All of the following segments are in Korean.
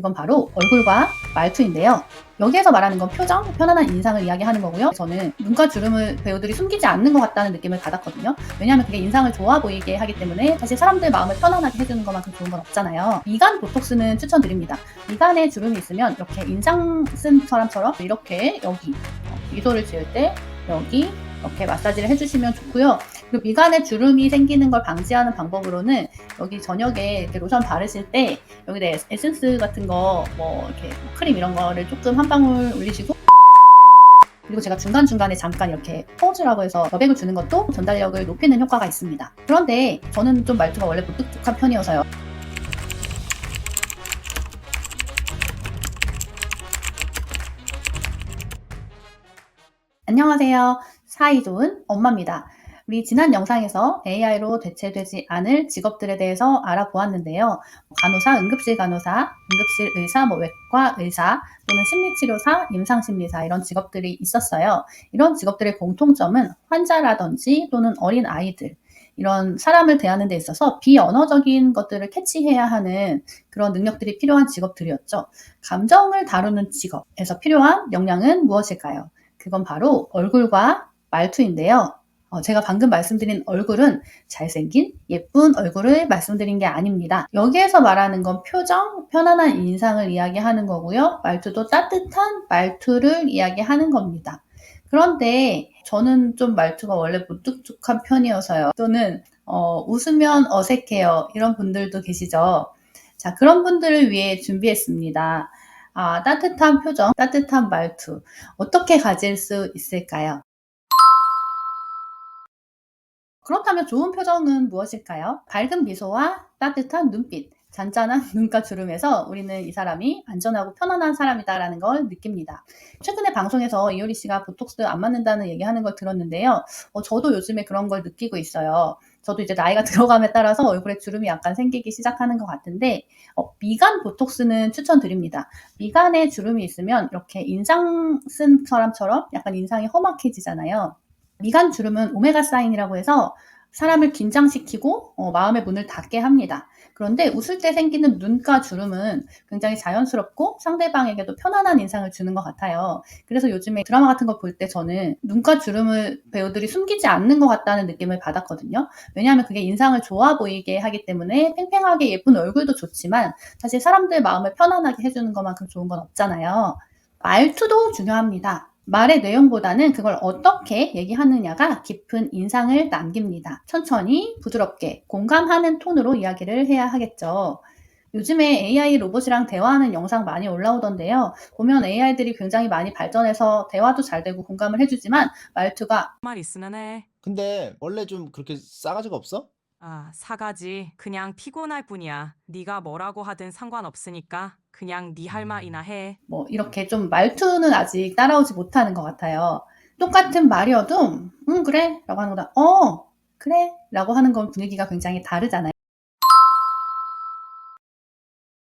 그건 바로 얼굴과 말투인데요. 여기에서 말하는 건 표정, 편안한 인상을 이야기하는 거고요. 저는 눈과 주름을 배우들이 숨기지 않는 것 같다는 느낌을 받았거든요. 왜냐하면 그게 인상을 좋아 보이게 하기 때문에 사실 사람들 마음을 편안하게 해주는 것만큼 좋은 건 없잖아요. 미간 보톡스는 추천드립니다. 미간에 주름이 있으면 이렇게 인상 쓴 사람처럼 이렇게 여기 어, 미소를 지을 때 여기 이렇게 마사지를 해주시면 좋고요. 그리고 미간에 주름이 생기는 걸 방지하는 방법으로는 여기 저녁에 이렇게 로션 바르실 때 여기다 에스- 에센스 같은 거 뭐 이렇게 크림 이런 거를 조금 한 방울 올리시고 그리고 제가 중간중간에 잠깐 이렇게 포즈라고 해서 여백을 주는 것도 전달력을 높이는 효과가 있습니다. 그런데 저는 좀 말투가 원래 무뚝뚝한 편이어서요. 안녕하세요. 사이 좋은 엄마입니다. 우리 지난 영상에서 AI로 대체되지 않을 직업들에 대해서 알아보았는데요. 간호사, 응급실 간호사, 응급실 의사, 뭐 외과 의사 또는 심리치료사, 임상심리사 이런 직업들이 있었어요. 이런 직업들의 공통점은 환자라든지 또는 어린 아이들 이런 사람을 대하는 데 있어서 비언어적인 것들을 캐치해야 하는 그런 능력들이 필요한 직업들이었죠. 감정을 다루는 직업에서 필요한 역량은 무엇일까요? 그건 바로 얼굴과 말투인데요. 어, 제가 방금 말씀드린 얼굴은 잘생긴 예쁜 얼굴을 말씀드린 게 아닙니다. 여기에서 말하는 건 표정, 편안한 인상을 이야기하는 거고요. 말투도 따뜻한 말투를 이야기하는 겁니다. 그런데 저는 좀 말투가 원래 무뚝뚝한 편이어서요. 또는 어, 웃으면 어색해요. 이런 분들도 계시죠. 자, 그런 분들을 위해 준비했습니다. 아, 따뜻한 표정, 따뜻한 말투. 어떻게 가질 수 있을까요? 그렇다면 좋은 표정은 무엇일까요? 밝은 미소와 따뜻한 눈빛, 잔잔한 눈가 주름에서 우리는 이 사람이 안전하고 편안한 사람이다라는 걸 느낍니다. 최근에 방송에서 이효리 씨가 보톡스 안 맞는다는 얘기하는 걸 들었는데요. 어, 저도 요즘에 그런 걸 느끼고 있어요. 저도 이제 나이가 들어감에 따라서 얼굴에 주름이 약간 생기기 시작하는 것 같은데 어, 미간 보톡스는 추천드립니다. 미간에 주름이 있으면 이렇게 인상 쓴 사람처럼 약간 인상이 험악해지잖아요. 미간 주름은 오메가 사인이라고 해서 사람을 긴장시키고 어, 마음의 문을 닫게 합니다. 그런데 웃을 때 생기는 눈가 주름은 굉장히 자연스럽고 상대방에게도 편안한 인상을 주는 것 같아요. 그래서 요즘에 드라마 같은 걸볼때 저는 눈가 주름을 배우들이 숨기지 않는 것 같다는 느낌을 받았거든요. 왜냐하면 그게 인상을 좋아 보이게 하기 때문에 팽팽하게 예쁜 얼굴도 좋지만 사실 사람들 마음을 편안하게 해주는 것만큼 좋은 건 없잖아요. 말투도 중요합니다. 말의 내용보다는 그걸 어떻게 얘기하느냐가 깊은 인상을 남깁니다. 천천히, 부드럽게, 공감하는 톤으로 이야기를 해야 하겠죠. 요즘에 AI 로봇이랑 대화하는 영상 많이 올라오던데요. 보면 AI들이 굉장히 많이 발전해서 대화도 잘 되고 공감을 해주지만 말투가 말 있으면 해. 근데 원래 좀 그렇게 싸가지가 없어? 아, 사가지. 그냥 피곤할 뿐이야. 네가 뭐라고 하든 상관없으니까 그냥 네 할 말이나 해. 뭐 이렇게 좀 말투는 아직 따라오지 못하는 것 같아요. 똑같은 말이어도 응 그래 라고 하는 거다 어 그래 라고 하는 건 분위기가 굉장히 다르잖아요.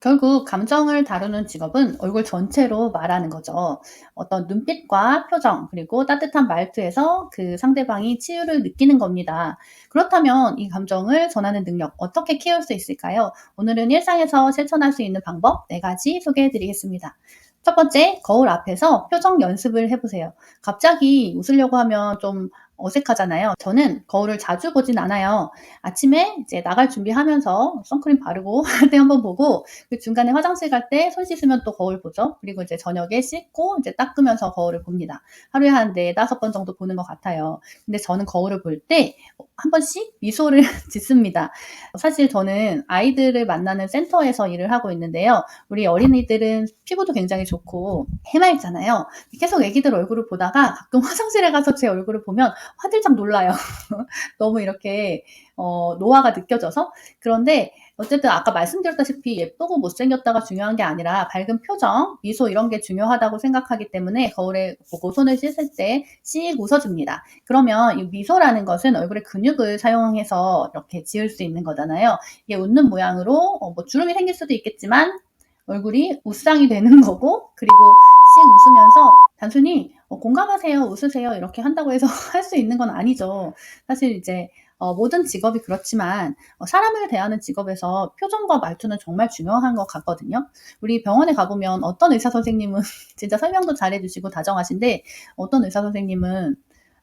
결국 감정을 다루는 직업은 얼굴 전체로 말하는 거죠. 어떤 눈빛과 표정, 그리고 따뜻한 말투에서 그 상대방이 치유를 느끼는 겁니다. 그렇다면 이 감정을 전하는 능력 어떻게 키울 수 있을까요? 오늘은 일상에서 실천할 수 있는 방법 4가지 소개해 드리겠습니다. 첫 번째, 거울 앞에서 표정 연습을 해보세요. 갑자기 웃으려고 하면 좀 어색하잖아요. 저는 거울을 자주 보진 않아요. 아침에 이제 나갈 준비하면서 선크림 바르고 할 때 한번 보고 그 중간에 화장실 갈 때 손 씻으면 또 거울 보죠. 그리고 이제 저녁에 씻고 이제 닦으면서 거울을 봅니다. 하루에 한 네 다섯 번 정도 보는 것 같아요. 근데 저는 거울을 볼 때 한 번씩 미소를 짓습니다. 사실 저는 아이들을 만나는 센터에서 일을 하고 있는데요. 우리 어린이들은 피부도 굉장히 좋고 해맑잖아요. 계속 애기들 얼굴을 보다가 가끔 화장실에 가서 제 얼굴을 보면 화들짝 놀라요. 너무 이렇게 어, 노화가 느껴져서 그런데 어쨌든 아까 말씀드렸다시피 예쁘고 못생겼다가 중요한 게 아니라 밝은 표정, 미소 이런 게 중요하다고 생각하기 때문에 거울에 보고 손을 씻을 때 씩 웃어줍니다. 그러면 이 미소라는 것은 얼굴의 근육을 사용해서 이렇게 지을 수 있는 거잖아요. 이게 웃는 모양으로 어, 뭐 주름이 생길 수도 있겠지만 얼굴이 웃상이 되는 거고 그리고 씩 웃으면서 단순히 어, 공감하세요, 웃으세요 이렇게 한다고 해서 할 수 있는 건 아니죠. 사실 이제 어, 모든 직업이 그렇지만 어, 사람을 대하는 직업에서 표정과 말투는 정말 중요한 것 같거든요. 우리 병원에 가보면 어떤 의사 선생님은 진짜 설명도 잘해주시고 다정하신데 어떤 의사 선생님은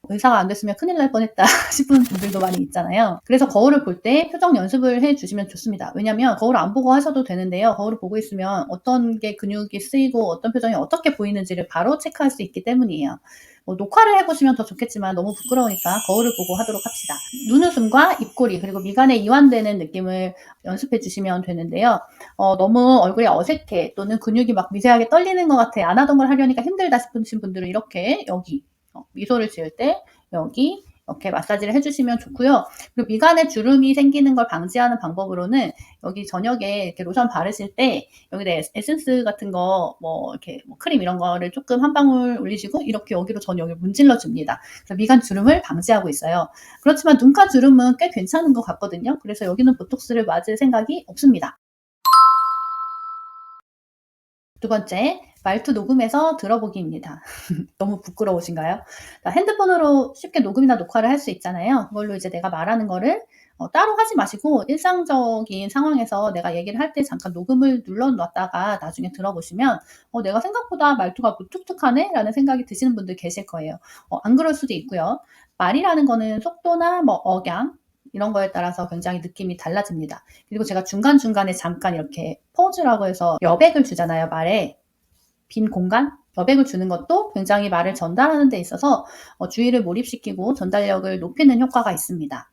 의사가 안 됐으면 큰일 날 뻔했다 싶은 분들도 많이 있잖아요. 그래서 거울을 볼 때 표정 연습을 해 주시면 좋습니다. 왜냐면 거울 안 보고 하셔도 되는데요. 거울을 보고 있으면 어떤 게 근육이 쓰이고 어떤 표정이 어떻게 보이는지를 바로 체크할 수 있기 때문이에요. 뭐 녹화를 해보시면 더 좋겠지만 너무 부끄러우니까 거울을 보고 하도록 합시다. 눈웃음과 입꼬리 그리고 미간에 이완되는 느낌을 연습해 주시면 되는데요. 어, 너무 얼굴이 어색해 또는 근육이 막 미세하게 떨리는 것 같아 안 하던 걸 하려니까 힘들다 싶으신 분들은 이렇게 여기 어, 미소를 지을 때 여기 이렇게 마사지를 해주시면 좋고요. 그리고 미간에 주름이 생기는 걸 방지하는 방법으로는 여기 저녁에 이렇게 로션 바르실 때 여기다 에센스 같은 거 뭐 이렇게 뭐 크림 이런 거를 조금 한 방울 올리시고 이렇게 여기로 전 여기 문질러 줍니다. 그래서 미간 주름을 방지하고 있어요. 그렇지만 눈가 주름은 꽤 괜찮은 것 같거든요. 그래서 여기는 보톡스를 맞을 생각이 없습니다. 두 번째, 말투 녹음해서 들어보기입니다. 너무 부끄러우신가요? 자, 핸드폰으로 쉽게 녹음이나 녹화를 할 수 있잖아요. 그걸로 이제 내가 말하는 거를 어, 따로 하지 마시고 일상적인 상황에서 내가 얘기를 할 때 잠깐 녹음을 눌러놨다가 나중에 들어보시면 어, 내가 생각보다 말투가 무뚝뚝하네? 라는 생각이 드시는 분들 계실 거예요. 어, 안 그럴 수도 있고요. 말이라는 거는 속도나 뭐 억양 이런 거에 따라서 굉장히 느낌이 달라집니다. 그리고 제가 중간중간에 잠깐 이렇게 포즈라고 해서 여백을 주잖아요, 말에. 빈 공간? 여백을 주는 것도 굉장히 말을 전달하는 데 있어서 어, 주의를 몰입시키고 전달력을 높이는 효과가 있습니다.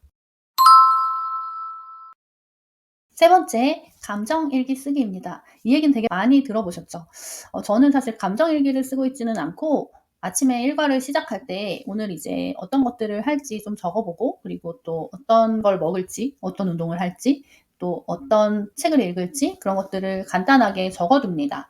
세 번째, 감정일기 쓰기입니다. 이 얘기는 되게 많이 들어보셨죠? 어, 저는 사실 감정일기를 쓰고 있지는 않고 아침에 일과를 시작할 때 오늘 이제 어떤 것들을 할지 좀 적어보고 그리고 또 어떤 걸 먹을지, 어떤 운동을 할지, 또 어떤 책을 읽을지 그런 것들을 간단하게 적어둡니다.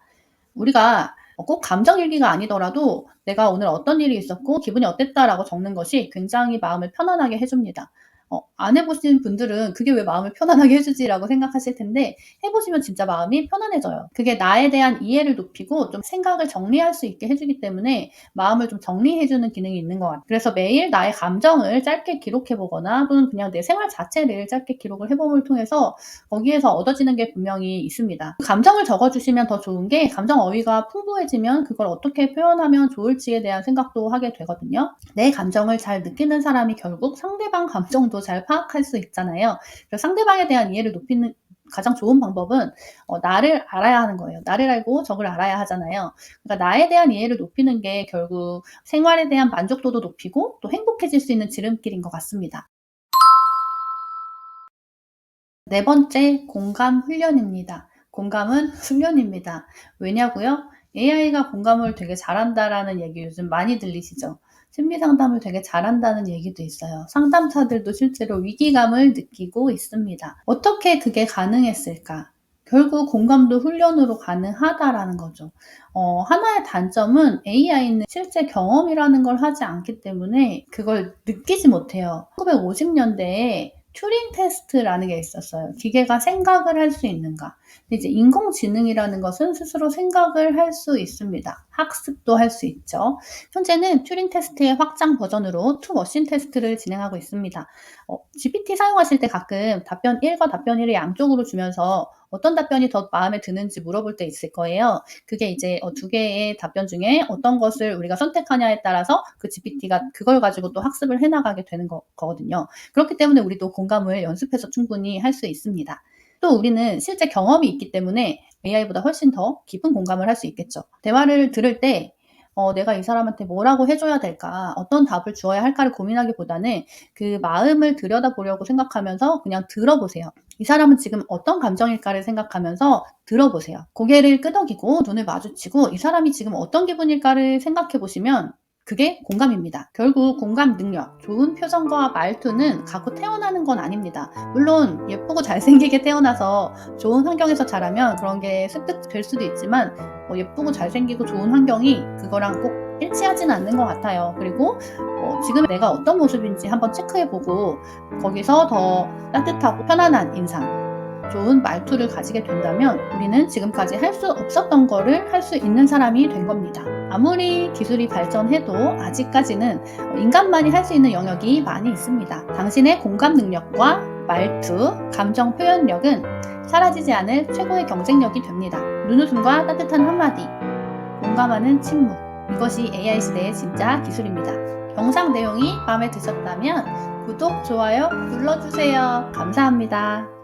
우리가 꼭 감정 일기가 아니더라도 내가 오늘 어떤 일이 있었고 기분이 어땠다라고 적는 것이 굉장히 마음을 편안하게 해줍니다. 어, 안 해보신 분들은 그게 왜 마음을 편안하게 해주지라고 생각하실 텐데 해보시면 진짜 마음이 편안해져요. 그게 나에 대한 이해를 높이고 좀 생각을 정리할 수 있게 해주기 때문에 마음을 좀 정리해주는 기능이 있는 것 같아요. 그래서 매일 나의 감정을 짧게 기록해보거나 또는 그냥 내 생활 자체를 짧게 기록을 해봄을 통해서 거기에서 얻어지는 게 분명히 있습니다. 감정을 적어주시면 더 좋은 게 감정 어휘가 풍부해지면 그걸 어떻게 표현하면 좋을지에 대한 생각도 하게 되거든요. 내 감정을 잘 느끼는 사람이 결국 상대방 감정도 잘 파악할 수 있잖아요. 그래서 상대방에 대한 이해를 높이는 가장 좋은 방법은 어, 나를 알아야 하는 거예요. 나를 알고 적을 알아야 하잖아요. 그러니까 나에 대한 이해를 높이는 게 결국 생활에 대한 만족도도 높이고 또 행복해질 수 있는 지름길인 것 같습니다. 네 번째, 공감 훈련입니다. 공감은 훈련입니다. 왜냐고요? AI가 공감을 되게 잘한다라는 얘기 요즘 많이 들리시죠? 심리 상담을 되게 잘한다는 얘기도 있어요. 상담사들도 실제로 위기감을 느끼고 있습니다. 어떻게 그게 가능했을까? 결국 공감도 훈련으로 가능하다라는 거죠. 어, 하나의 단점은 AI는 실제 경험이라는 걸 하지 않기 때문에 그걸 느끼지 못해요. 1950년대에 튜링 테스트라는 게 있었어요. 기계가 생각을 할 수 있는가. 이제 인공지능이라는 것은 스스로 생각을 할 수 있습니다. 학습도 할 수 있죠. 현재는 튜링 테스트의 확장 버전으로 투 머신 테스트를 진행하고 있습니다. 어, GPT 사용하실 때 가끔 답변 1과 답변 1을 양쪽으로 주면서 어떤 답변이 더 마음에 드는지 물어볼 때 있을 거예요. 그게 이제 어, 두 개의 답변 중에 어떤 것을 우리가 선택하냐에 따라서 그 GPT가 그걸 가지고 또 학습을 해나가게 되는 거, 거거든요. 그렇기 때문에 우리도 공감을 연습해서 충분히 할 수 있습니다. 또 우리는 실제 경험이 있기 때문에 AI보다 훨씬 더 깊은 공감을 할 수 있겠죠. 대화를 들을 때 어, 내가 이 사람한테 뭐라고 해줘야 될까, 어떤 답을 주어야 할까를 고민하기보다는 그 마음을 들여다보려고 생각하면서 그냥 들어보세요. 이 사람은 지금 어떤 감정일까를 생각하면서 들어보세요. 고개를 끄덕이고 눈을 마주치고 이 사람이 지금 어떤 기분일까를 생각해 보시면 그게 공감입니다. 결국 공감 능력, 좋은 표정과 말투는 갖고 태어나는 건 아닙니다. 물론 예쁘고 잘생기게 태어나서 좋은 환경에서 자라면 그런 게 습득될 수도 있지만 뭐 예쁘고 잘생기고 좋은 환경이 그거랑 꼭 일치하지는 않는 것 같아요. 그리고 어, 지금 내가 어떤 모습인지 한번 체크해보고 거기서 더 따뜻하고 편안한 인상, 좋은 말투를 가지게 된다면 우리는 지금까지 할 수 없었던 거를 할 수 있는 사람이 된 겁니다. 아무리 기술이 발전해도 아직까지는 인간만이 할 수 있는 영역이 많이 있습니다. 당신의 공감 능력과 말투, 감정 표현력은 사라지지 않을 최고의 경쟁력이 됩니다. 눈웃음과 따뜻한 한마디, 공감하는 침묵. 이것이 AI 시대의 진짜 기술입니다. 영상 내용이 마음에 드셨다면 구독, 좋아요 눌러주세요. 감사합니다.